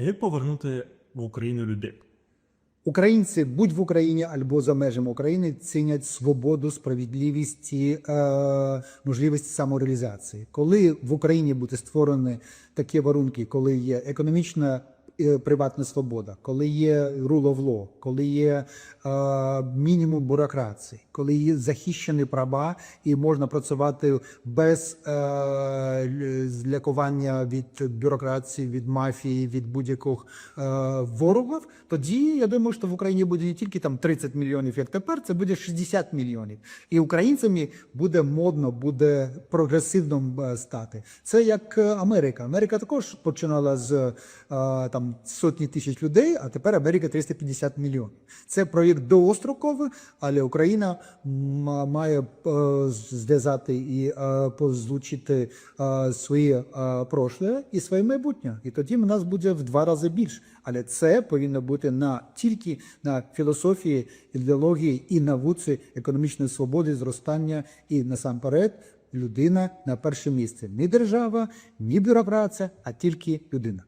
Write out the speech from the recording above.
Як повернути в Україну людей? Українці будь в Україні або за межами України цінять свободу, справедливість і е, можливість самореалізації. Коли в Україні буде створені такі варунки, коли є економічна приватна свобода, коли є rule of law, коли є е, мінімум бюрократії, коли є захищені права і можна працювати без е, злякування від бюрократії, від мафії, від будь-яких е, ворогів, тоді я думаю, що в Україні буде не тільки там 30 мільйонів, як тепер, це буде 60 мільйонів. І українцями буде модно, буде прогресивно е, стати. Це як е, Америка. Америка також починала з е, там сотні тисяч людей, а тепер Америка 350 мільйонів. Це проєкт довгостроковий, але Україна має е, зв'язати і е, позлучити е, своє прошле і своє майбутнє. І тоді в нас буде в два рази більше. Але це повинно бути на тільки на філософії, ідеології і науці економічної свободи, зростання і насамперед людина на перше місце. Не держава, ні бюрократія, а тільки людина.